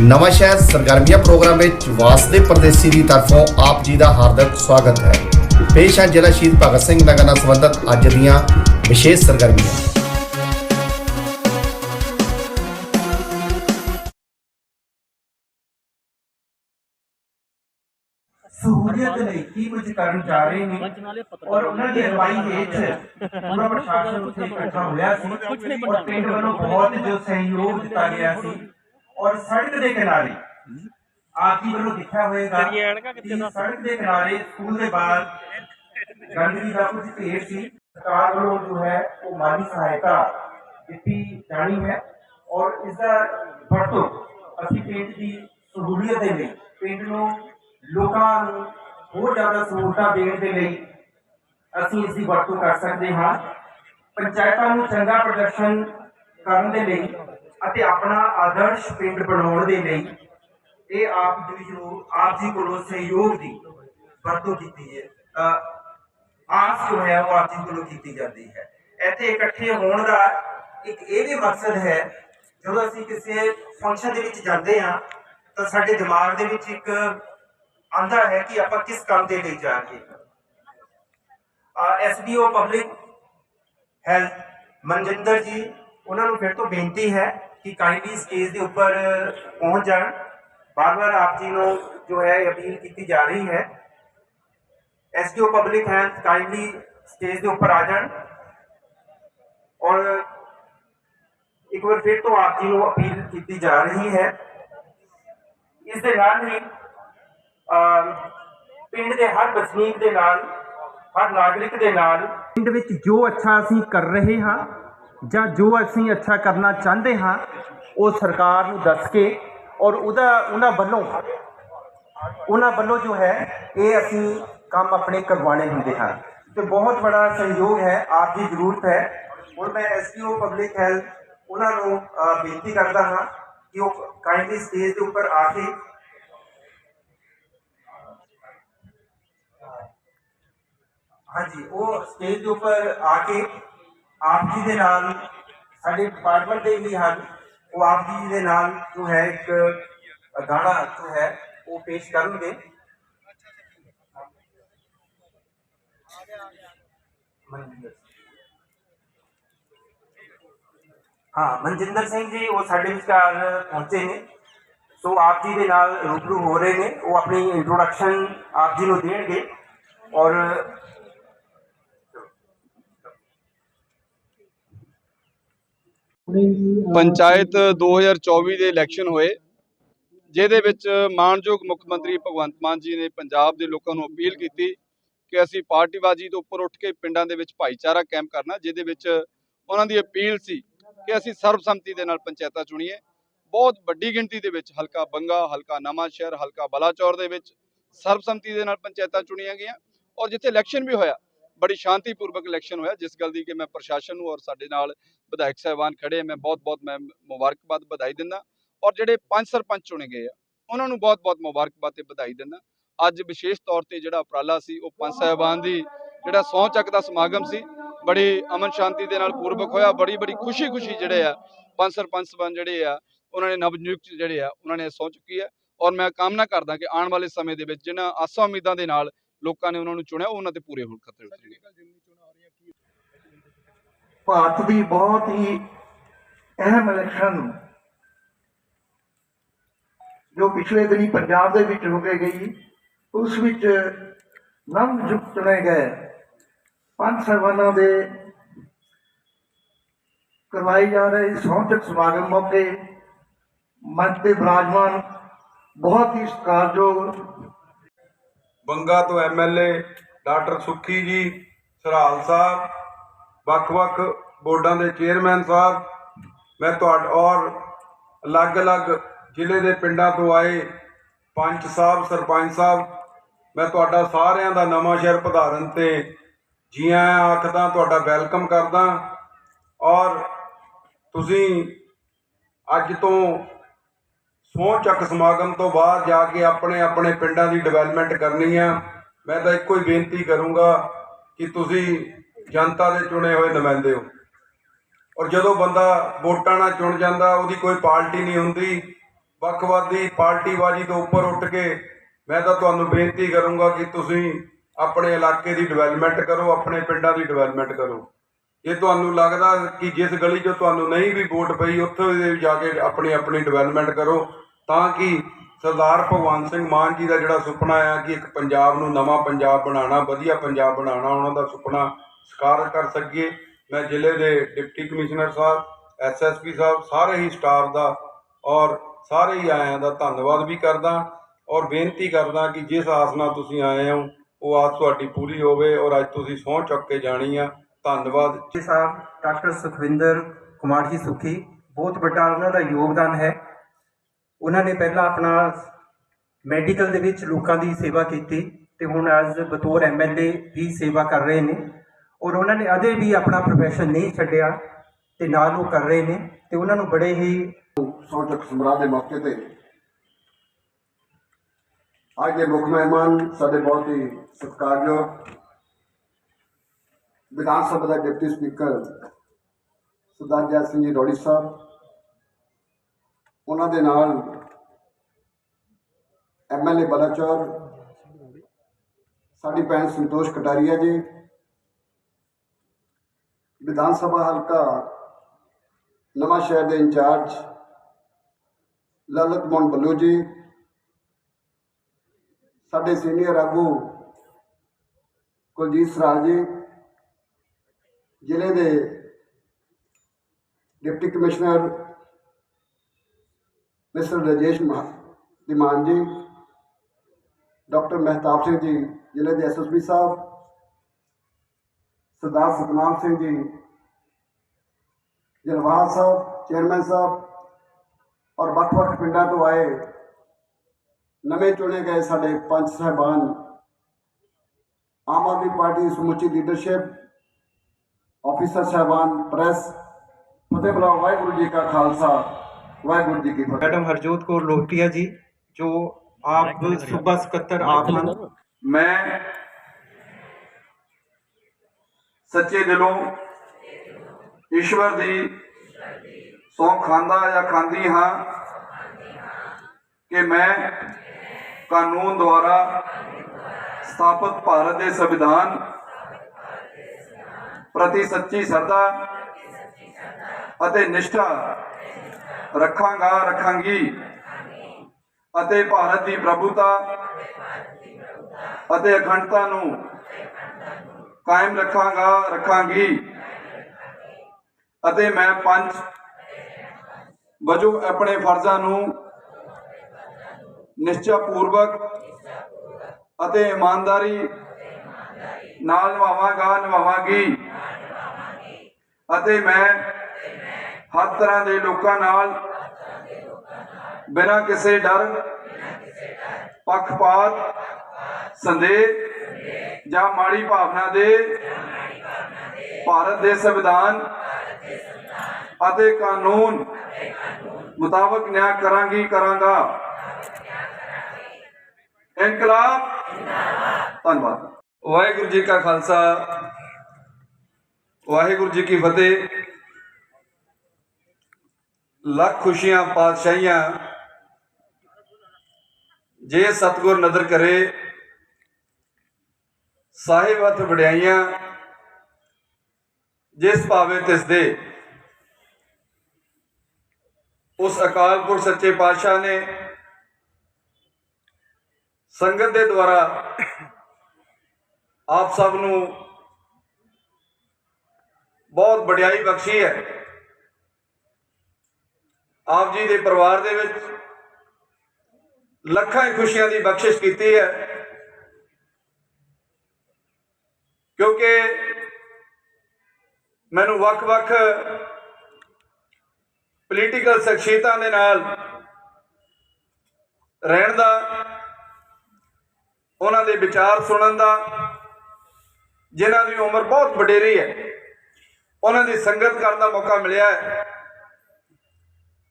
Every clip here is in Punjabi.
ਨਵਾਂ ਸ਼ਹਿਰ ਸਰਗਰਮੀਆਂ ਪ੍ਰੋਗਰਾਮ ਵਿੱਚ ਵਾਸਦੇ ਪਰਦੇਸੀ ਦੀ ਤਰਫੋਂ ਆਪ ਜੀ ਦਾ ਹਾਰਦਿਕ ਸਵਾਗਤ ਹੈ। ਪੇਸ਼ ਹੈ ਜ਼ਿਲ੍ਹਾ ਸ਼ਹੀਦ ਭਗਤ ਸਿੰਘ ਨਗਰ ਨਾਲ ਸੰਬੰਧਿਤ ਅੱਜ ਦੀਆਂ ਵਿਸ਼ੇਸ਼ ਸਰਗਰਮੀਆਂ। ਸਹੂਲੀਅਤ ਲਈ ਕੀ ਕੁਝ ਕਰਨ ਜਾ ਰਹੇ ਨੇ ਔਰ ਉਹਨਾਂ ਦੀ ਅਗਵਾਈ ਹੇਠ ਪੂਰਾ ਪ੍ਰਸ਼ਾਸਨ ਉੱਥੇ ਇਕੱਠਾ ਹੋਇਆ ਸੀ ਔਰ ਪਿੰਡ ਵੱਲੋਂ ਬਹੁਤ ਜੋ ਸਹਿਯੋਗ ਦਿੱਤਾ ਗਿਆ ਸੀ। ਔਰ ਸੜਕ ਦੇ ਕਿਨਾਰੇ ਆਪ ਜੀ ਵੱਲੋਂ ਦੇਖਿਆ ਹੋਵੇਗਾ ਕਿ ਸੜਕ ਦੇ ਕਿਨਾਰੇ ਸਕੂਲ ਦੇ ਬਾਹਰ ਗੰਦਗੀ ਦਾ ਕੁਝ ਢੇਰ ਸੀ। ਸਰਕਾਰ ਵੱਲੋਂ ਜੋ ਹੈ ਉਹ ਮਾਲੀ ਸਹਾਇਤਾ ਦਿੱਤੀ ਜਾਣੀ ਹੈ ਔਰ ਇਸ ਦਾ ਵਰਤੋਂ ਅਸੀਂ ਪਿੰਡ ਦੀ ਸਹੂਲੀਅਤ ਦੇ ਲਈ ਪਿੰਡ ਨੂੰ ਲੋਕਾਂ ਨੂੰ ਹੋਰ ਜ਼ਿਆਦਾ ਸਹੂਲਤਾਂ ਦੇਣ ਦੇ ਲਈ ਅਸੀਂ ਇਸ ਦੀ ਵਰਤੋਂ ਕਰ ਸਕਦੇ ਹਾਂ। ਪੰਚਾਇਤਾਂ ਨੂੰ ਚੰਗਾ ਪ੍ਰਦਰਸ਼ਨ ਕਰਨ ਦੇ ਲਈ ਅਤੇ ਆਪਣਾ ਆਦਰਸ਼ ਪਿੰਡ ਬਣਾਉਣ ਦੇ ਲਈ ਇਹ ਆਪ ਜੀ ਨੂੰ ਆਪ ਜੀ ਕੋਲੋਂ ਸਹਿਯੋਗ ਦੀ ਵਰਤੋਂ ਕੀਤੀ ਹੈ। ਆਸ ਜੋ ਹੈ ਉਹ ਆਪ ਜੀ ਕੋਲੋਂ ਕੀਤੀ ਜਾਂਦੀ ਹੈ। ਇੱਥੇ ਇਕੱਠੇ ਹੋਣ ਦਾ ਇੱਕ ਇਹ ਵੀ ਮਕਸਦ ਹੈ, ਜਦੋਂ ਅਸੀਂ ਕਿਸੇ ਫੰਕਸ਼ਨ ਦੇ ਵਿੱਚ ਜਾਂਦੇ ਹਾਂ, ਤਾਂ ਸਾਡੇ ਦਿਮਾਗ ਦੇ ਵਿੱਚ ਇੱਕ ਆਂਦਾ ਹੈ ਕਿ ਆਪਾਂ ਕਿਸ ਕੰਮ ਦੇ ਲਈ ਜਾ ਰਹੇ ਹਾਂ। ਐਸਡੀਓ ਪਬਲਿਕ ਹੈਲਥ ਮਨਜਿੰਦਰ ਜੀ, ਉਹਨਾਂ ਨੂੰ ਫਿਰ ਤੋਂ ਬੇਨਤੀ ਹੈ ਕਿ ਕਾਈਂਡਲੀ ਸਟੇਜ ਦੇ ਉੱਪਰ ਪਹੁੰਚ ਜਾਣ। ਬਾਰ-ਬਾਰ ਆਪ ਜੀ ਨੂੰ ਜੋ ਹੈ ਅਪੀਲ ਕੀਤੀ ਜਾ ਰਹੀ ਹੈ। SDO public health kindly stage ਦੇ ਉੱਪਰ ਆ ਜਾਣ। ਔਰ ਇੱਕ ਵਾਰ ਫਿਰ ਤੋਂ ਆਪ ਜੀ ਨੂੰ ਅਪੀਲ ਕੀਤੀ ਜਾ ਰਹੀ ਹੈ। ਇਸ ਦੇ ਨਾਲ ਹੀ ਪਿੰਡ ਦੇ ਹਰ ਵਸਨੀਕ ਦੇ ਨਾਲ, ਹਰ ਨਾਗਰਿਕ ਦੇ ਨਾਲ, ਪਿੰਡ ਵਿੱਚ ਜੋ ਅੱਛਾ ਅਸੀਂ ਕਰ ਰਹੇ ਹਾਂ ਜਾਂ ਜੋ ਅਸੀਂ ਅੱਛਾ ਕਰਨਾ ਚਾਹੁੰਦੇ ਹਾਂ, ਉਹ ਸਰਕਾਰ ਨੂੰ ਦੱਸ ਕੇ ਔਰ ਉਹਦਾ, ਉਹਨਾਂ ਵੱਲੋਂ ਉਹਨਾਂ ਵੱਲੋਂ ਜੋ ਹੈ, ਇਹ ਅਸੀਂ ਕੰਮ ਆਪਣੇ ਕਰਵਾਣੇ ਹੁੰਦੇ ਹਨ ਤੇ ਬਹੁਤ ਬੜਾ ਸਹਿਯੋਗ ਹੈ, ਆਪ ਦੀ ਜ਼ਰੂਰਤ ਹੈ। ਹੁਣ ਮੈਂ ਐਸਪੀਓ ਪਬਲਿਕ ਹੈਲਥ ਉਹਨਾਂ ਨੂੰ ਬੇਨਤੀ ਕਰਦਾ ਹਾਂ ਕਿ ਉਹ ਕਾਈਂਡਲੀ ਸਟੇਜ ਦੇ ਉੱਪਰ ਆ ਕੇ ਹਾਂਜੀ, ਉਹ ਸਟੇਜ ਦੇ ਉੱਪਰ ਆ ਕੇ ਆਪ ਜੀ ਦੇ ਨਾਲ ਸਾਡੇ ਡਿਪਾਰਟਮੈਂਟ ਦੇ ਵੀ ਹਨ। ਉਹ ਆਪ ਜੀ ਦੇ ਨਾਲ ਜੋ ਹੈ ਇੱਕ ਗਾਣਾ ਜੋ ਹੈ, ਉਹ ਪੇਸ਼ ਕਰਨਗੇ। ਹਾਂ, ਮਨਜਿੰਦਰ ਸਿੰਘ ਜੀ, ਉਹ ਸਾਡੇ ਵਿਚਕਾਰ ਪਹੁੰਚੇ ਨੇ। ਸੋ ਆਪ ਜੀ ਦੇ ਨਾਲ ਰੂਬਰੂ ਹੋ ਰਹੇ ਨੇ। ਉਹ ਆਪਣੀ ਇੰਟਰੋਡਕਸ਼ਨ ਆਪ ਜੀ ਨੂੰ ਦੇਣਗੇ। ਔਰ ਪੰਚਾਇਤ 2024 ਦੇ ਇਲੈਕਸ਼ਨ ਹੋਏ, ਜਿਹਦੇ ਵਿੱਚ ਮਾਨਯੋਗ ਮੁੱਖ ਮੰਤਰੀ ਭਗਵੰਤ ਮਾਨ ਜੀ ਨੇ ਪੰਜਾਬ ਦੇ ਲੋਕਾਂ ਨੂੰ ਅਪੀਲ ਕੀਤੀ ਕਿ ਅਸੀਂ ਪਾਰਟੀਬਾਜ਼ੀ ਤੋਂ ਉੱਪਰ ਉੱਠ ਕੇ ਪਿੰਡਾਂ ਦੇ ਵਿੱਚ ਭਾਈਚਾਰਾ ਕੈਂਪ ਕਰਨਾ, ਜਿਹਦੇ ਵਿੱਚ ਉਹਨਾਂ ਦੀ ਅਪੀਲ ਸੀ ਕਿ ਅਸੀਂ ਸਰਬਸੰਮਤੀ ਦੇ ਨਾਲ ਪੰਚਾਇਤਾਂ ਚੁਣੀਏ। ਬਹੁਤ ਵੱਡੀ ਗਿਣਤੀ ਦੇ ਵਿੱਚ ਹਲਕਾ ਬੰਗਾ, ਹਲਕਾ ਨਵਾਂ ਸ਼ਹਿਰ, ਹਲਕਾ ਬਲਾਚੌਰ ਦੇ ਵਿੱਚ ਸਰਬਸੰਮਤੀ ਦੇ ਨਾਲ ਪੰਚਾਇਤਾਂ ਚੁਣੀਆਂ ਗਈਆਂ ਔਰ ਜਿੱਥੇ ਇਲੈਕਸ਼ਨ ਵੀ ਹੋਇਆ ਬੜੀ ਸ਼ਾਂਤੀਪੂਰਵਕ ਇਲੈਕਸ਼ਨ ਹੋਇਆ, ਜਿਸ ਗੱਲ ਦੀ ਕਿ ਮੈਂ ਪ੍ਰਸ਼ਾਸਨ ਨੂੰ ਔਰ ਸਾਡੇ ਨਾਲ ਵਿਧਾਇਕ ਸਾਹਿਬਾਨ ਖੜੇ ਮੈਂ ਬਹੁਤ-ਬਹੁਤ ਮੈਂ ਮੁਬਾਰਕਬਾਦ ਵਧਾਈ ਦਿੰਦਾ ਔਰ ਜਿਹੜੇ ਪੰਜ ਸਰਪੰਚ ਚੁਣੇ ਗਏ ਆ, ਉਹਨਾਂ ਨੂੰ ਬਹੁਤ-ਬਹੁਤ ਮੁਬਾਰਕਬਾਦ ਤੇ ਵਧਾਈ ਦਿੰਦਾ। ਅੱਜ ਵਿਸ਼ੇਸ਼ ਤੌਰ ਤੇ ਜਿਹੜਾ ਉਪਰਾਲਾ ਸੀ, ਉਹ ਪੰਜ ਸਾਹਿਬਾਨ ਦੀ ਜਿਹੜਾ ਸਹੁੰ ਚੱਕ ਦਾ ਸਮਾਗਮ ਸੀ, ਬੜੀ ਅਮਨ ਸ਼ਾਂਤੀ ਦੇ ਨਾਲ ਪੂਰਵਕ ਹੋਇਆ, ਬੜੀ ਬੜੀ ਖੁਸ਼ੀ-ਖੁਸ਼ੀ ਜਿਹੜੇ ਆ, ਪੰਜ ਸਰਪੰਚ ਸਭਾਨ ਜਿਹੜੇ ਆ, ਉਹਨਾਂ ਨੇ ਨਵਨਿਯੁਕਤ ਜਿਹੜੇ ਆ, ਉਹਨਾਂ ਨੇ ਸਹੁੰ ਚੁੱਕੀ ਹੈ ਔਰ ਮੈਂ ਕਾਮਨਾ ਕਰਦਾ ਕਿ ਆਉਣ ਵਾਲੇ ਸਮੇਂ ਦੇ ਵਿੱਚ ਜਿਹਨਾਂ ਆਸਾਂ ਉਮੀਦਾਂ ਦੇ ਨਾਲ ਲੋਕਾਂ ਨੇ ਉਹਨਾਂ ਨੂੰ ਚੁਣਿਆ ਉਹ ਉਹਨਾਂ ਤੇ ਪੂਰੇ ਹੋਣ ਖਤਰੇ ਉਤਰਨਗੇ ਭਾਰਤ ਦੀ ਬਹੁਤ ਹੀ ਅਹਿਮ ਇਲੈਕਸ਼ਨ ਜੋ ਪਿਛਲੇ ਦਿਨੀ ਪੰਜਾਬ ਦੇ ਵਿੱਚ ਹੋ ਕੇ ਗਈ ਉਸ ਵਿੱਚ ਨਵ ਨਿਯੁਕਤ ਚੁਣੇ ਗਏ ਪੰਜ ਸਰਵਾਨਾਂ ਦੇ ਕਰਵਾਈ ਜਾ ਰਹੇ ਸੌਂਚਕ ਸਮਾਗਮ ਮੌਕੇ ਮੰਚ ਤੇ ਬਿਰਾਜਮਾਨ ਬਹੁਤ ਹੀ ਸਤਿਕਾਰਯੋਗ ਬੰਗਾ ਤੋਂ ਐਮਐਲਏ ਡਾਕਟਰ ਸੁੱਖੀ ਜੀ, ਸਰਾਲ ਸਾਹਿਬ, ਵੱਖ-ਵੱਖ ਬੋਰਡਾਂ ਦੇ ਚੇਅਰਮੈਨ ਸਾਹਿਬ, ਮੈਂ ਤੁਹਾਡਾ, ਔਰ ਅਲੱਗ-ਅਲੱਗ ਜ਼ਿਲ੍ਹੇ ਦੇ ਪਿੰਡਾਂ ਤੋਂ ਆਏ ਪੰਚ ਸਾਹਿਬ, ਸਰਪੰਚ ਸਾਹਿਬ, ਮੈਂ ਤੁਹਾਡਾ ਸਾਰਿਆਂ ਦਾ ਨਵਾਂ ਸ਼ਹਿਰ ਪਧਾਰਨ ਤੇ ਜੀ ਆਇਆਂ ਆਖਦਾ, ਤੁਹਾਡਾ ਵੈਲਕਮ ਕਰਦਾ। ਔਰ ਤੁਸੀਂ ਅੱਜ ਤੋਂ ਸਹੁੰ ਚੱਕ ਸਮਾਗਮ ਤੋਂ ਬਾਅਦ ਜਾ ਕੇ ਆਪਣੇ ਆਪਣੇ ਪਿੰਡਾਂ ਦੀ ਡਿਵੈਲਪਮੈਂਟ ਕਰਨੀ ਆ। ਮੈਂ ਤਾਂ ਇੱਕੋ ਹੀ ਬੇਨਤੀ ਕਰੂੰਗਾ ਕਿ ਤੁਸੀਂ ਜਨਤਾ ਦੇ ਚੁਣੇ ਹੋਏ ਨੁਮਾਇੰਦੇ ਹੋ। ਔਰ ਜਦੋਂ ਬੰਦਾ ਵੋਟਾਂ ਨਾਲ ਚੁਣ ਜਾਂਦਾ, ਉਹਦੀ ਕੋਈ ਪਾਰਟੀ ਨਹੀਂ ਹੁੰਦੀ। ਵੱਖਵਾਦੀ ਪਾਰਟੀਬਾਜ਼ੀ ਤੋਂ ਉੱਪਰ ਉੱਠ ਕੇ ਮੈਂ ਤਾਂ ਤੁਹਾਨੂੰ ਬੇਨਤੀ ਕਰੂੰਗਾ ਕਿ ਤੁਸੀਂ ਆਪਣੇ ਇਲਾਕੇ ਦੀ ਡਿਵੈਲਪਮੈਂਟ ਕਰੋ, ਆਪਣੇ ਪਿੰਡਾਂ ਦੀ ਡਿਵੈਲਪਮੈਂਟ ਕਰੋ। ਜੇ ਤੁਹਾਨੂੰ ਲੱਗਦਾ ਕਿ ਜਿਸ ਗਲੀ 'ਚੋਂ ਤੁਹਾਨੂੰ ਨਹੀਂ ਵੀ ਵੋਟ ਪਈ, ਉੱਥੇ ਜਾ ਕੇ ਆਪਣੀ ਆਪਣੀ ਡਿਵੈਲਪਮੈਂਟ ਕਰੋ, ਤਾਂ ਕਿ ਸਰਦਾਰ ਭਗਵੰਤ ਸਿੰਘ ਮਾਨ ਜੀ ਦਾ ਜਿਹੜਾ ਸੁਪਨਾ ਆ ਕਿ ਇੱਕ ਪੰਜਾਬ ਨੂੰ ਨਵਾਂ ਪੰਜਾਬ ਬਣਾਉਣਾ, ਵਧੀਆ ਪੰਜਾਬ ਬਣਾਉਣਾ, ਉਹਨਾਂ ਦਾ ਸੁਪਨਾ ਸਾਕਾਰ ਕਰ ਸਕੀਏ। ਮੈਂ ਜ਼ਿਲ੍ਹੇ ਦੇ ਡਿਪਟੀ ਕਮਿਸ਼ਨਰ ਸਾਹਿਬ ਐਸਐਸਪੀ ਸਾਹਿਬ, ਸਾਰੇ ਹੀ ਸਟਾਫ ਦਾ ਔਰ ਸਾਰੇ ਹੀ ਆਇਆਂ ਦਾ ਧੰਨਵਾਦ ਵੀ ਕਰਦਾ ਔਰ ਬੇਨਤੀ ਕਰਦਾ ਕਿ ਜਿਸ ਆਸ ਨਾਲ ਤੁਸੀਂ ਆਏ ਹੋ, ਉਹ ਆਸ ਤੁਹਾਡੀ ਪੂਰੀ ਹੋਵੇ ਔਰ ਅੱਜ ਤੁਸੀਂ ਸਹੁੰ ਚੁੱਕ ਕੇ ਜਾਣੀ ਆ। ਧੰਨਵਾਦ। ਜੀ ਸਾਹਿਬ, ਡਾਕਟਰ ਸੁਖਵਿੰਦਰ ਕੁਮਾਰ ਜੀ ਸੁਖੀ, ਬਹੁਤ ਵੱਡਾ ਉਹਨਾਂ ਦਾ ਯੋਗਦਾਨ ਹੈ। ਉਹਨਾਂ ਨੇ ਪਹਿਲਾਂ ਆਪਣਾ ਮੈਡੀਕਲ ਦੇ ਵਿੱਚ ਲੋਕਾਂ ਦੀ ਸੇਵਾ ਕੀਤੀ ਤੇ ਹੁਣ ਅੱਜ ਬਤੌਰ ਐਮਐਲਏ ਵੀ ਸੇਵਾ ਕਰ ਰਹੇ ਨੇ। ਔਰ ਉਹਨਾਂ ਨੇ ਅਜੇ ਵੀ ਆਪਣਾ ਪ੍ਰੋਫੈਸ਼ਨ ਨਹੀਂ ਛੱਡਿਆ ਤੇ ਨਾਲ ਉਹ ਕਰ ਰਹੇ ਨੇ ਤੇ ਉਹਨਾਂ ਨੂੰ ਬੜੇ ਹੀ ਸੌਚਕ ਸਮਰਾਹ ਦੇ ਮੌਕੇ ਤੇ ਅੱਜ ਦੇ ਮੁੱਖ ਮਹਿਮਾਨ ਸਾਡੇ ਬਹੁਤ ਹੀ ਸਤਿਕਾਰਯੋਗ ਵਿਧਾਨ ਸਭਾ ਦਾ ਡਿਪਟੀ ਸਪੀਕਰ ਸਰਦਾਰ ਜੈ ਸਿੰਘ ਜੀ ਰੋੜੀ ਸਾਹਿਬ, ਉਹਨਾਂ ਦੇ ਨਾਲ ਐਮਐਲਏ ਬਲਾਚੌਰ, ਸਾਡੀ ਭੈਣ ਸੰਤੋਸ਼ ਕਟਾਰੀਆ ਜੀ, ਵਿਧਾਨ ਸਭਾ ਹਲਕਾ ਨਵਾਂ ਸ਼ਹਿਰ ਦੇ ਇੰਚਾਰਜ ਲਲਤ ਮੋਹਨ ਬੱਲੂ ਜੀ, ਸਾਡੇ ਸੀਨੀਅਰ ਆਗੂ ਕੁਲਜੀਤ ਸਰਾਲ ਜੀ ਜ਼ਿਲ੍ਹੇ ਦੇ ਡਿਪਟੀ ਕਮਿਸ਼ਨਰ ਮਿਸਟਰ ਰਜੇਸ਼ ਮਹਾ- ਧੀਮਾਨ ਜੀ, ਡਾਕਟਰ ਮਹਿਤਾਬ ਸਿੰਘ ਜੀ, ਜ਼ਿਲ੍ਹੇ ਦੇ ਐਸਐਸਪੀ ਸਾਹਿਬ, ਸਰਦਾਰ ਸਤਨਾਮ ਸਿੰਘ ਜੀ ਜਲਵਾਹ ਸਾਹਿਬ, ਚੇਅਰਮੈਨ ਸਾਹਿਬ ਔਰ ਵੱਖ-ਵੱਖ ਪਿੰਡਾਂ ਤੋਂ ਆਏ ਨਵੇਂ ਚੁਣੇ ਗਏ ਸਾਡੇ ਪੰਚ ਸਾਹਿਬਾਨ, ਆਮ ਆਦਮੀ ਪਾਰਟੀ ਦੀ ਸਮੁੱਚੀ ਲੀਡਰਸ਼ਿਪ ਆਫੀਸਰ ਸਾਹਿਬਾਨ ਪ੍ਰੈਸ ਫਤਿਹ ਬੁਲਾਓ ਵਾਹਿਗੁਰੂ ਜੀ ਕਾ ਖਾਲਸਾ ਵਾਹਿਗੁਰੂ ਜੀ ਕੀ ਫਤਿਹ। ਮੈਡਮ ਹਰਜੋਤ ਕੌਰ ਲੋਹਟੀਆ ਜੀ ਜੋ ਆਪ ਸੂਬਾ ਸਕੱਤਰ ਆਪ ਹਨ। ਮੈਂ ਸੱਚੇ ਦਿਲੋਂ ਈਸ਼ਵਰ ਦੀ ਸਹੁੰ ਖਾਂਦਾ ਜਾਂ ਖਾਂਦੀ ਹਾਂ ਕਿ ਮੈਂ ਕਾਨੂੰਨ ਦੁਆਰਾ ਸਥਾਪਿਤ ਭਾਰਤ ਦੇ ਸੰਵਿਧਾਨ ਪ੍ਰਤੀ ਸੱਚੀ ਸਰਦਾ ਅਤੇ ਨਿਸ਼ਠਾ ਰੱਖਾਂਗਾ ਰੱਖਾਂਗੀ ਅਤੇ ਭਾਰਤ ਦੀ ਪ੍ਰਭੂਤਾ ਅਤੇ ਅਖੰਡਤਾ ਨੂੰ ਕਾਇਮ ਰੱਖਾਂਗਾ ਰੱਖਾਂਗੀ ਅਤੇ ਮੈਂ ਪੰਜ ਵਜੋਂ ਆਪਣੇ ਫਰਜ਼ਾਂ ਨੂੰ ਨਿਸ਼ਚਾ ਪੂਰਵਕ ਅਤੇ ਇਮਾਨਦਾਰੀ ਨਾਲ ਨਿਭਾਵਾਂਗਾ, ਨਿਭਾਵਾਂਗੀ। ਅਤੇ ਮੈਂ ਹਰ ਤਰ੍ਹਾਂ ਦੇ ਲੋਕਾਂ ਨਾਲ ਬਿਨਾਂ ਕਿਸੇ ਡਰ, ਪੱਖਪਾਤ, ਸੰਦੇਹ ਜਾਂ ਮਾੜੀ ਭਾਵਨਾ ਦੇ ਭਾਰਤ ਦੇ ਸੰਵਿਧਾਨ ਅਤੇ ਕਾਨੂੰਨ ਮੁਤਾਬਕ ਨਿਆਂ ਕਰਾਂਗੀ, ਕਰਾਂਗਾ। ਇਨਕਲਾਬ। ਧੰਨਵਾਦ। ਵਾਹਿਗੁਰੂ ਜੀ ਕਾ ਖਾਲਸਾ। ਵਾਹਿਗੁਰੂ ਜੀ ਕੀ ਫਤਿਹ। ਲੱਖ ਖੁਸ਼ੀਆਂ, ਪਾਤਸ਼ਾਹੀਆਂ। ਜੇ ਸਤਗੁਰ ਨਦਰ ਕਰੇ, ਸਾਹਿਬ ਹੱਥ ਵਡਿਆਈਆਂ, ਜਿਸ ਭਾਵੇ ਤਿਸ ਦੇ। ਉਸ ਅਕਾਲ ਪੁਰਖ ਸੱਚੇ ਪਾਤਸ਼ਾਹ ਨੇ ਸੰਗਤ ਦੇ ਦੁਆਰਾ ਆਪ ਸਭ ਨੂੰ ਬਹੁਤ ਵਡਿਆਈ ਬਖਸ਼ੀ ਹੈ। ਆਪ ਜੀ ਦੇ ਪਰਿਵਾਰ ਦੇ ਵਿੱਚ ਲੱਖਾਂ ਹੀ ਖੁਸ਼ੀਆਂ ਦੀ ਬਖਸ਼ਿਸ਼ ਕੀਤੀ ਹੈ। ਕਿਉਂਕਿ ਮੈਨੂੰ ਵੱਖ-ਵੱਖ ਪੋਲੀਟੀਕਲ ਸ਼ਖਸੀਅਤਾਂ ਦੇ ਨਾਲ ਰਹਿਣ ਦਾ, ਉਹਨਾਂ ਦੇ ਵਿਚਾਰ ਸੁਣਨ ਦਾ, ਜਿਨ੍ਹਾਂ ਦੀ ਉਮਰ ਬਹੁਤ ਵਡੇਰੀ ਹੈ। ਉਹਨਾਂ ਦੀ ਸੰਗਤ ਕਰਨ ਦਾ ਮੌਕਾ ਮਿਲਿਆ ਹੈ।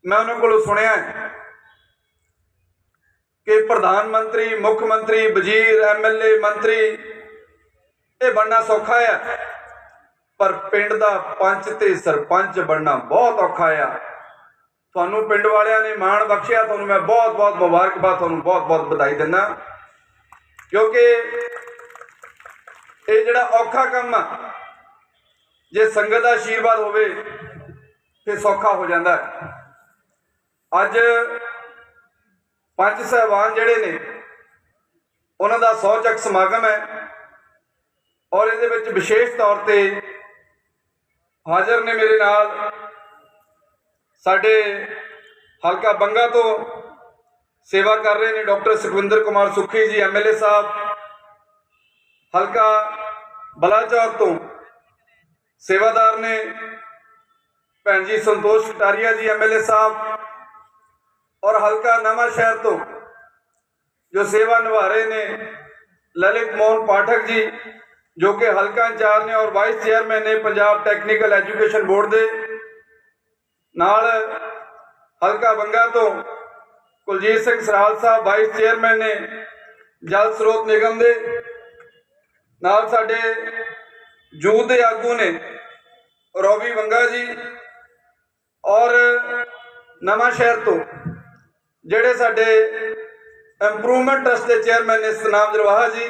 ਮੈਂ ਉਹਨਾਂ ਕੋਲੋਂ ਸੁਣਿਆ ਕਿ ਪ੍ਰਧਾਨ ਮੰਤਰੀ, ਮੁੱਖ ਮੰਤਰੀ, ਵਜ਼ੀਰ ਐਮਐਲਏ ਮੰਤਰੀ, ਇਹ ਬਣਨਾ ਸੌਖਾ ਆ। ਪਰ ਪਿੰਡ ਦਾ ਪੰਚ ਤੇ ਸਰਪੰਚ ਬਣਨਾ ਬਹੁਤ ਔਖਾ ਆ। ਤੁਹਾਨੂੰ ਪਿੰਡ ਵਾਲਿਆਂ ਨੇ ਮਾਣ ਬਖਸ਼ਿਆ, ਤੁਹਾਨੂੰ ਮੈਂ ਬਹੁਤ ਬਹੁਤ ਮੁਬਾਰਕਬਾਦ, ਤੁਹਾਨੂੰ ਬਹੁਤ ਬਹੁਤ ਵਧਾਈ ਦਿੰਦਾ। ਕਿਉਂਕਿ ਇਹ ਜਿਹੜਾ ਔਖਾ ਕੰਮ ਆ ਜੇ ਸੰਗਤ ਦਾ ਆਸ਼ੀਰਵਾਦ ਹੋਵੇ, ਤੇ ਸੌਖਾ ਹੋ ਜਾਂਦਾ ਹੈ। ਅੱਜ ਪੰਜ ਸਹਿਬਾਨ ਜਿਹੜੇ ਨੇ, ਉਹਨਾਂ ਦਾ ਸੌ ਚੱਕ ਸਮਾਗਮ ਹੈ ਔਰ ਇਹਦੇ ਵਿੱਚ ਵਿਸ਼ੇਸ਼ ਤੌਰ ਤੇ ਹਾਜ਼ਰ ਨੇ ਮੇਰੇ ਨਾਲ ਸਾਡੇ ਹਲਕਾ ਬੰਗਾ ਤੋਂ ਸੇਵਾ ਕਰ ਰਹੇ ਨੇ ਡਾਕਟਰ ਸੁਖਵਿੰਦਰ ਕੁਮਾਰ ਸੁੱਖੀ ਜੀ ਐਮਐਲਏ ਸਾਹਿਬ, ਹਲਕਾ ਬਲਾਚੌਰ ਤੋਂ ਸੇਵਾਦਾਰ ਨੇ ਭੈਣ ਜੀ ਸੰਤੋਸ਼ ਕਟਾਰੀਆ ਜੀ ਐਮਐਲਏ ਸਾਹਿਬ ਔਰ ਹਲਕਾ ਨਵਾਂ ਸ਼ਹਿਰ ਤੋਂ ਜੋ ਸੇਵਾ ਨਿਭਾ ਰਹੇ ਨੇ, ਲਲਿਤ ਮੋਹਨ ਪਾਠਕ ਜੀ, ਜੋ ਕਿ ਹਲਕਾ ਇੰਚਾਰਜ ਨੇ ਔਰ ਵਾਈਸ ਚੇਅਰਮੈਨ ਨੇ ਪੰਜਾਬ ਟੈਕਨੀਕਲ ਐਜੂਕੇਸ਼ਨ ਬੋਰਡ ਦੇ ਨਾਲ ਹਲਕਾ ਬੰਗਾ ਤੋਂ ਕੁਲਜੀਤ ਸਿੰਘ ਸਰਾਲ ਸਾਹਿਬ ਵਾਈਸ ਚੇਅਰਮੈਨ ਨੇ ਜਲ ਸਰੋਤ ਨਿਗਮ ਦੇ ਨਾਲ ਸਾਡੇ ਜੂਥ ਦੇ ਆਗੂ ਨੇ, ਰੋਬੀ ਵੰਗਾ ਜੀ ਔਰ ਨਵਾਂ ਸ਼ਹਿਰ ਤੋਂ, ਜਿਹੜੇ ਸਾਡੇ ਇੰਪਰੂਵਮੈਂਟ ਟਰਸਟ ਦੇ ਚੇਅਰਮੈਨ ਨੇ ਸਨਾਮ ਜਰਵਾਹਾ ਜੀ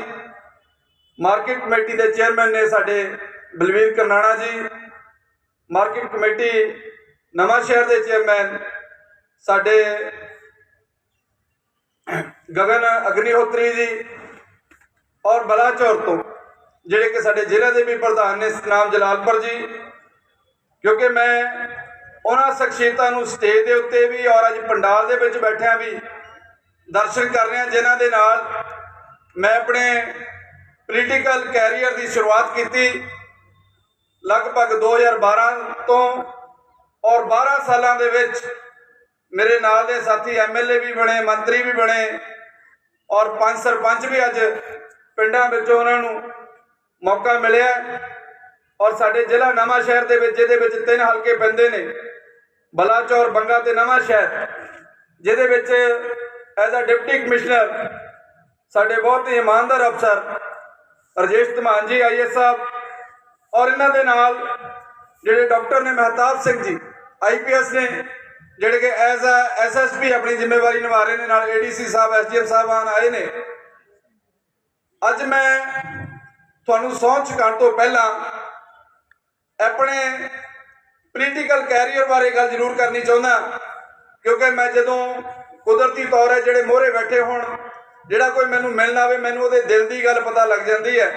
ਮਾਰਕੀਟ ਕਮੇਟੀ ਦੇ ਚੇਅਰਮੈਨ ਨੇ ਸਾਡੇ ਬਲਵੀਰ ਕਰਨਾਣਾ ਜੀ ਮਾਰਕੀਟ ਕਮੇਟੀ ਨਵਾਂ ਸ਼ਹਿਰ ਦੇ ਚੇਅਰਮੈਨ ਸਾਡੇ ਗਗਨ ਅਗਨੀਹੋਤਰੀ ਜੀ ਔਰ ਬਲਾਚੌਰ ਤੋਂ। ਜਿਹੜੇ ਕਿ ਸਾਡੇ ਜ਼ਿਲ੍ਹੇ ਦੇ ਵੀ ਪ੍ਰਧਾਨ ਨੇ ਸਤਨਾਮ ਜਲਾਲਪੁਰ ਜੀ। ਕਿਉਂਕਿ ਮੈਂ ਉਹਨਾਂ ਸ਼ਖਸੀਅਤਾਂ ਨੂੰ ਸਟੇਜ ਦੇ ਉੱਤੇ ਵੀ ਔਰ ਅੱਜ ਪੰਡਾਲ ਦੇ ਵਿੱਚ ਬੈਠਿਆਂ ਵੀ ਦਰਸ਼ਨ ਕਰ ਰਹੇ ਹਾਂ ਜਿਨ੍ਹਾਂ ਦੇ ਨਾਲ ਮੈਂ ਆਪਣੇ ਪੋਲੀਟੀਕਲ ਕੈਰੀਅਰ ਦੀ ਸ਼ੁਰੂਆਤ ਕੀਤੀ। ਲਗਭਗ 2012 ਤੋਂ ਔਰ 12 ਸਾਲਾਂ ਦੇ ਵਿੱਚ ਮੇਰੇ ਨਾਲ ਦੇ ਸਾਥੀ ਐਮਐਲਏ ਵੀ ਬਣੇ, ਮੰਤਰੀ ਵੀ ਬਣੇ ਔਰ ਪੰਜ ਸਰਪੰਚ ਵੀ ਅੱਜ ਪਿੰਡਾਂ ਵਿੱਚੋਂ ਉਹਨਾਂ ਨੂੰ ਮੌਕਾ ਮਿਲਿਆ ਔਰ ਸਾਡੇ ਜ਼ਿਲ੍ਹਾ ਨਵਾਂ ਸ਼ਹਿਰ ਦੇ ਵਿੱਚ, ਜਿਹਦੇ ਵਿੱਚ ਤਿੰਨ ਹਲਕੇ ਪੈਂਦੇ ਨੇ, ਬਲਾਚੌਰ, ਬੰਗਾ ਤੇ ਨਵਾਂ ਸ਼ਹਿਰ, ਜਿਹਦੇ ਵਿੱਚ ਐਜ਼ ਅ ਡਿਪਟੀ ਕਮਿਸ਼ਨਰ ਸਾਡੇ ਬਹੁਤ ਹੀ ਇਮਾਨਦਾਰ ਅਫਸਰ ਰਜੇਸ਼ ਧਮਾਨ ਜੀ ਆਈਐਸ ਸਾਹਿਬ ਔਰ ਇਹਨਾਂ ਦੇ ਨਾਲ ਜਿਹੜੇ ਡਾਕਟਰ ਨੇ ਮਹਿਤਾਬ ਸਿੰਘ ਜੀ ਆਈਪੀਐਸ ਨੇ, ਜਿਹੜੇ ਕਿ ਐਜ਼ ਅ ਐਸਐਸਪੀ ਆਪਣੀ ਜ਼ਿੰਮੇਵਾਰੀ ਨਿਭਾ ਰਹੇ ਨੇ, ਨਾਲ ਏਡੀਸੀ ਸਾਹਿਬ ਐਸਡੀਐਮ ਸਾਹਿਬਾਨ ਆਏ ਨੇ। ਅੱਜ ਮੈਂ ਤੁਹਾਨੂੰ ਸਹੁੰ ਚੁਕਾਉਣ ਤੋਂ ਪਹਿਲਾਂ ਆਪਣੇ ਪੋਲੀਟੀਕਲ ਕੈਰੀਅਰ ਬਾਰੇ ਗੱਲ ਜ਼ਰੂਰ ਕਰਨੀ ਚਾਹੁੰਦਾ ਕਿਉਂਕਿ ਮੈਂ ਜਦੋਂ ਕੁਦਰਤੀ ਤੌਰ ਹੈ ਜਿਹੜੇ ਮੋਹਰੇ ਬੈਠੇ ਹੋਣ, ਜਿਹੜਾ ਕੋਈ ਮੈਨੂੰ ਮਿਲਣ ਆਵੇ, ਮੈਨੂੰ ਉਹਦੇ ਦਿਲ ਦੀ ਗੱਲ ਪਤਾ ਲੱਗ ਜਾਂਦੀ ਹੈ।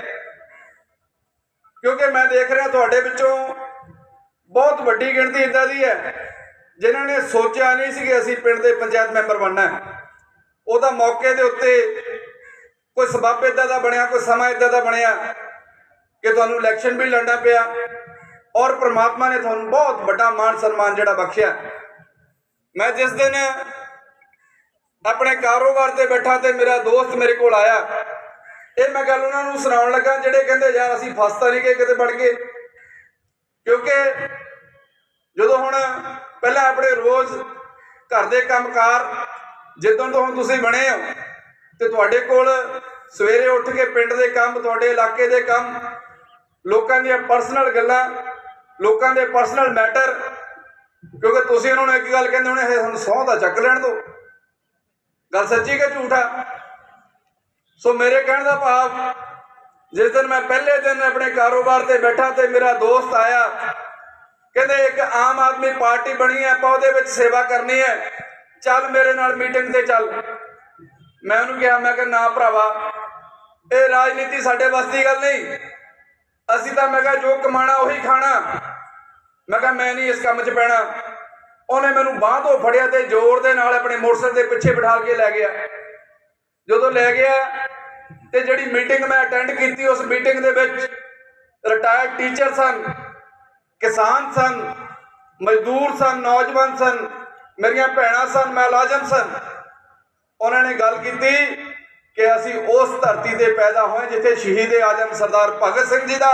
ਕਿਉਂਕਿ ਮੈਂ ਦੇਖ ਰਿਹਾ ਤੁਹਾਡੇ ਵਿੱਚੋਂ ਬਹੁਤ ਵੱਡੀ ਗਿਣਤੀ ਇਦਾਂ ਦੀ ਹੈ, ਜਿਨ੍ਹਾਂ ਨੇ ਸੋਚਿਆ ਨਹੀਂ ਸੀ ਕਿ ਅਸੀਂ ਪਿੰਡ ਦੇ ਪੰਚਾਇਤ ਮੈਂਬਰ ਬਣਨਾ ਹੈ। ਉਹਦਾ ਮੌਕੇ ਦੇ ਉੱਤੇ ਕੋਈ ਸਬੱਬ ਇਦਾਂ ਦਾ ਬਣਿਆ, ਕੋਈ ਸਮਾਂ ਇਦਾਂ ਦਾ ਬਣਿਆ ਕਿ ਤੁਹਾਨੂੰ ਇਲੈਕਸ਼ਨ ਵੀ ਲੜਨਾ ਪਿਆ ਔਰ ਪ੍ਰਮਾਤਮਾ ਨੇ ਤੁਹਾਨੂੰ ਬਹੁਤ ਵੱਡਾ ਮਾਣ ਸਨਮਾਨ ਜਿਹੜਾ ਬਖਸ਼ਿਆ। ਮੈਂ ਜਿਸ ਦਿਨ ਆਪਣੇ ਕਾਰੋਬਾਰ ਤੇ ਬੈਠਾ ਤੇ ਮੇਰਾ ਦੋਸਤ ਮੇਰੇ ਕੋਲ ਆਇਆ, ਇਹ ਮੈਂ ਗੱਲ ਉਹਨਾਂ ਨੂੰ ਸੁਣਾਉਣ ਲੱਗਾ, ਜਿਹੜੇ ਕਹਿੰਦੇ, ਯਾਰ ਅਸੀਂ ਫਸਤਾ ਨਹੀਂ ਗਏ ਕਿਤੇ ਬਣ ਗਏ। ਕਿਉਂਕਿ ਜਦੋਂ ਹੁਣ ਪਹਿਲਾਂ ਆਪਣੇ ਰੋਜ਼ ਘਰ ਦੇ ਕੰਮਕਾਰ ਜਿੱਦੋਂ ਤੋਂ ਹੁਣ ਤੁਸੀਂ ਬਣੇ ਹੋ ਤੇ ਤੁਹਾਡੇ ਕੋਲ ਸਵੇਰੇ ਉੱਠ ਕੇ ਪਿੰਡ ਦੇ ਕੰਮ, ਤੁਹਾਡੇ ਇਲਾਕੇ ਦੇ ਕੰਮ, ਲੋਕਾਂ ਦੀਆਂ ਪਰਸਨਲ ਗੱਲਾਂ, ਲੋਕਾਂ ਦੇ ਪਰਸਨਲ ਮੈਟਰ ਕਿਉਂਕਿ ਤੁਸੀਂ ਉਹਨਾਂ ਨੂੰ ਇੱਕ ਗੱਲ ਕਹਿੰਦੇ ਹੋਣੇ ਸਾਨੂੰ ਸਹੁੰ ਦਾ ਚੱਕ ਲੈਣ ਦਿਓ। ਗੱਲ ਸੱਚੀ ਕਿ ਝੂਠਾ ਸੋ ਮੇਰੇ ਕਹਿਣ ਦਾ ਭਾਵ, ਜਿਸ ਦਿਨ ਮੈਂ ਪਹਿਲੇ ਦਿਨ ਆਪਣੇ ਕਾਰੋਬਾਰ ਤੇ ਬੈਠਾ ਤੇ ਮੇਰਾ ਦੋਸਤ ਆਇਆ, ਕਹਿੰਦੇ ਇੱਕ ਆਮ ਆਦਮੀ ਪਾਰਟੀ ਬਣੀ ਹੈ, ਆਪਾਂ ਉਹਦੇ ਵਿੱਚ ਸੇਵਾ ਕਰਨੀ ਹੈ। ਚੱਲ ਮੇਰੇ ਨਾਲ ਮੀਟਿੰਗ ਤੇ ਚੱਲ। ਮੈਂ ਉਹਨੂੰ ਕਿਹਾ, ਮੈਂ ਕਿਹਾ, ਨਾ ਭਰਾਵਾ, ਇਹ ਰਾਜਨੀਤੀ ਸਾਡੇ ਵੱਸ ਦੀ ਗੱਲ ਨਹੀਂ। ਅਸੀਂ ਤਾਂ ਮੈਂ ਕਿਹਾ, ਜੋ ਕਮਾਣਾ ਉਹੀ ਖਾਣਾ। ਮੈਂ ਕਿਹਾ, ਮੈਂ ਨਹੀਂ ਇਸ ਕੰਮ 'ਚ ਪੈਣਾ। ਉਹਨੇ ਮੈਨੂੰ ਬਾਂਹ ਤੋਂ ਫੜਿਆ ਤੇ ਜ਼ੋਰ ਦੇ ਨਾਲ ਆਪਣੇ ਮੋਟਰਸਾਈਕਲ ਦੇ ਪਿੱਛੇ ਬਿਠਾ ਕੇ ਲੈ ਗਿਆ। ਜਦੋਂ ਲੈ ਗਿਆ ਤੇ ਜਿਹੜੀ ਮੀਟਿੰਗ ਮੈਂ ਅਟੈਂਡ ਕੀਤੀ, ਉਸ ਮੀਟਿੰਗ ਦੇ ਵਿੱਚ ਰਿਟਾਇਰਡ ਟੀਚਰ ਸਨ, ਕਿਸਾਨ ਸਨ, ਮਜ਼ਦੂਰ ਸਨ, ਨੌਜਵਾਨ ਸਨ, ਮੇਰੀਆਂ ਭੈਣਾਂ ਸਨ ਮੈਂ ਲਾਜਮ ਸਨ। ਉਹਨਾਂ ਨੇ ਗੱਲ ਕੀਤੀ ਕਿ ਅਸੀਂ ਉਸ ਧਰਤੀ ਤੇ ਪੈਦਾ ਹੋਏ ਜਿੱਥੇ ਸ਼ਹੀਦ ਆਜਮ ਸਰਦਾਰ ਭਗਤ ਸਿੰਘ ਜੀ ਦਾ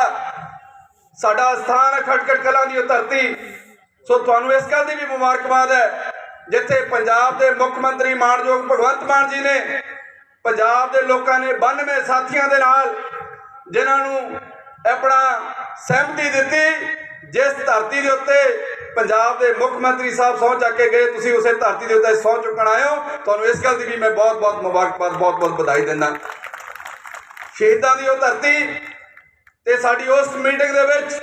ਸਾਡਾ ਸਥਾਨ ਹੈ ਖਟਕਟ ਕਲਾਂ ਦੀ ਉਹ ਧਰਤੀ। ਸੋ ਤੁਹਾਨੂੰ ਇਸ ਗੱਲ ਦੀ ਵੀ ਮੁਬਾਰਕਬਾਦ ਹੈ, ਜਿੱਥੇ ਪੰਜਾਬ ਦੇ ਮੁੱਖ ਮੰਤਰੀ ਮਾਨਯੋਗ ਭਗਵੰਤ ਮਾਨ ਜੀ ਨੇ, ਪੰਜਾਬ ਦੇ ਲੋਕਾਂ ਨੇ 92 ਸਾਥੀਆਂ ਦੇ ਨਾਲ ਜਿਨ੍ਹਾਂ ਨੂੰ ਆਪਣਾ ਸਹਿਮਤੀ ਦਿੱਤੀ, ਜਿਸ ਧਰਤੀ ਦੇ ਉੱਤੇ ਪੰਜਾਬ ਦੇ ਮੁੱਖ ਮੰਤਰੀ ਸਾਹਿਬ ਸਹੁੰ ਚੱਕ ਕੇ ਗਏ, ਤੁਸੀਂ ਉਸੇ ਧਰਤੀ ਦੇ ਉੱਤੇ ਸਹੁੰ ਚੁੱਕਣ ਆਏ ਹੋ। ਤੁਹਾਨੂੰ ਇਸ ਗੱਲ ਦੀ ਵੀ ਮੈਂ ਬਹੁਤ ਬਹੁਤ ਮੁਬਾਰਕਬਾਦ ਬਹੁਤ ਬਹੁਤ ਵਧਾਈ ਦਿੰਦਾ। ਸ਼ਹੀਦਾਂ ਦੀ ਉਹ ਧਰਤੀ ਤੇ ਸਾਡੀ ਉਸ ਮੀਟਿੰਗ ਦੇ ਵਿੱਚ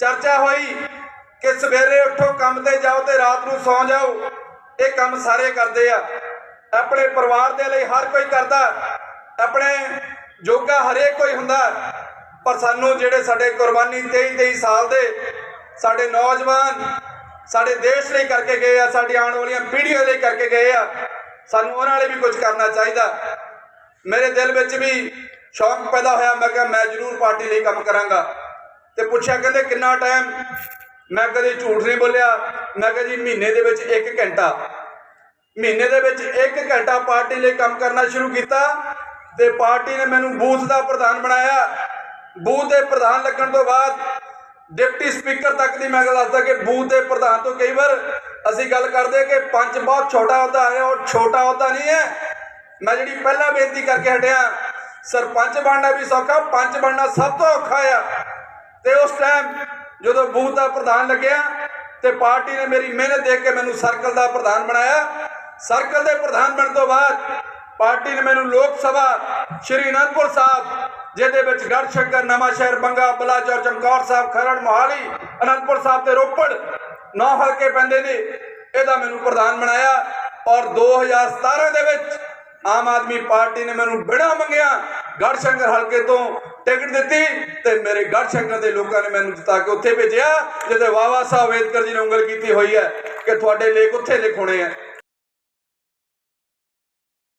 ਚਰਚਾ ਹੋਈ ਕਿ ਸਵੇਰੇ ਉੱਠੋ, ਕੰਮ ਤੇ ਜਾਓ ਤੇ ਰਾਤ ਨੂੰ ਸੌਂ ਜਾਓ। ਇਹ ਕੰਮ ਸਾਰੇ ਕਰਦੇ ਆ। ਆਪਣੇ ਪਰਿਵਾਰ ਦੇ ਲਈ ਹਰ ਕੋਈ ਕਰਦਾ। ਆਪਣੇ ਜੋਗਾ ਹਰੇਕ ਕੋਈ ਹੁੰਦਾ। ਪਰ ਸਾਨੂੰ ਜਿਹੜੇ ਸਾਡੇ ਕੁਰਬਾਨੀ 23 23 ਸਾਲ ਦੇ ਸਾਡੇ ਨੌਜਵਾਨ, ਸਾਡੇ ਦੇਸ਼ ਲਈ ਕਰਕੇ ਗਏ ਆ ਸਾਡੀ ਆਉਣ ਵਾਲੀਆਂ ਪੀੜ੍ਹੀਆਂ ਲਈ ਕਰਕੇ ਗਏ ਆ। ਸਾਨੂੰ ਉਹਨਾਂ ਲਈ ਵੀ ਕੁਝ ਕਰਨਾ ਚਾਹੀਦਾ। ਮੇਰੇ ਦਿਲ ਵਿੱਚ ਵੀ ਸ਼ੌਕ ਪੈਦਾ ਹੋਇਆ, ਮੈਂ ਕਿਹਾ ਮੈਂ ਜ਼ਰੂਰ ਪਾਰਟੀ ਲਈ ਕੰਮ ਕਰਾਂਗਾ। ਤੇ ਪੁੱਛਿਆ, ਕਹਿੰਦੇ ਕਿੰਨਾ ਟਾਈਮ? ਮੈਂ ਕਦੇ ਝੂਠ ਨਹੀਂ ਬੋਲਿਆ, ਮੈਂ ਕਿਹਾ ਜੀ ਮਹੀਨੇ ਦੇ ਵਿੱਚ 1 ਘੰਟਾ। ਮਹੀਨੇ ਦੇ ਵਿੱਚ 1 ਘੰਟਾ ਪਾਰਟੀ ਲਈ ਕੰਮ ਕਰਨਾ ਸ਼ੁਰੂ ਕੀਤਾ ਤੇ ਪਾਰਟੀ ਨੇ ਮੈਨੂੰ ਬੂਥ ਦਾ ਪ੍ਰਧਾਨ ਬਣਾਇਆ। ਬੂਥ ਦੇ ਪ੍ਰਧਾਨ ਲੱਗਣ ਤੋਂ ਬਾਅਦ ਡਿਪਟੀ ਸਪੀਕਰ ਤੱਕ ਦੀ ਮੈਂ ਗੱਲ ਦੱਸਦਾ ਕਿ ਬੂਥ ਦੇ ਪ੍ਰਧਾਨ ਤੋਂ ਕਈ ਵਾਰ ਅਸੀਂ ਗੱਲ ਕਰਦੇ ਕਿ ਪੰਚ ਬਹੁਤ ਛੋਟਾ ਹੁੰਦਾ ਹੈ ਔਰ ਛੋਟਾ ਹੁੰਦਾ ਨਹੀਂ ਹੈ। ਮੈਂ ਜਿਹੜੀ ਪਹਿਲਾਂ ਬੇਨਤੀ ਕਰਕੇ ਹਟਿਆ, ਸਰਪੰਚ ਬਣਨਾ ਵੀ ਸੌਖਾ, ਪੰਚ ਬਣਨਾ ਸਭ ਤੋਂ ਔਖਾ ਆ। ਤੇ ਉਸ ਟਾਈਮ ਜਦੋਂ ਬੂਥ ਦਾ ਪ੍ਰਧਾਨ ਲੱਗਿਆ ਤੇ ਪਾਰਟੀ ਨੇ ਮੇਰੀ ਮਿਹਨਤ ਦੇਖ ਕੇ ਮੈਨੂੰ ਸਰਕਲ ਦਾ ਪ੍ਰਧਾਨ ਬਣਾਇਆ। ਸਰਕਲ ਦੇ ਪ੍ਰਧਾਨ ਬਣਨ ਤੋਂ ਬਾਅਦ ਪਾਰਟੀ ਨੇ ਮੈਨੂੰ ਲੋਕ ਸਭਾ, ਸ਼੍ਰੀ ਅਨੰਦਪੁਰ ਸਾਹਿਬ ਜਿਹਦੇ ਵਿੱਚ ਗੜ੍ਹ ਸ਼ੰਕਰ ਨਵਾਂ ਸ਼ਹਿਰ ਬੰਗਾ ਬਲਾਚੌਰ ਚਮਕੌਰ ਸਾਹਿਬ, ਖਰੜ, ਮੋਹਾਲੀ, ਅਨੰਦਪੁਰ ਸਾਹਿਬ ਤੇ ਰੋਪੜ ਨੌ ਹਲਕੇ ਪੈਂਦੇ ਨੇ। ਇਹਦਾ ਮੈਨੂੰ ਪ੍ਰਧਾਨ ਬਣਾਇਆ ਔਰ 2017 ਦੇ ਵਿੱਚ ਆਮ ਆਦਮੀ ਪਾਰਟੀ ਨੇ ਮੈਨੂੰ ਬਿਨਾਂ ਮੰਗਿਆ ਗੜ੍ਹ ਹਲਕੇ ਤੋਂ ਟਿਕਟ ਦਿੱਤੀ ਤੇ ਮੇਰੇ ਗੜ੍ਹ ਸ਼ੰਕਰ ਦੇ ਲੋਕਾਂ ਨੇ ਮੈਨੂੰ ਜਿਤਾ ਕੇ ਉੱਥੇ ਭੇਜਿਆ ਜਿੱਥੇ ਬਾਬਾ ਸਾਹਿਬ ਅੰਬੇਦਕਰ ਜੀ ਨੇ ਉਂਗਲ ਕੀਤੀ ਹੋਈ ਹੈ ਕਿ ਤੁਹਾਡੇ ਲੇਖ ਉੱਥੇ ਲਿਖਣੇ ਆ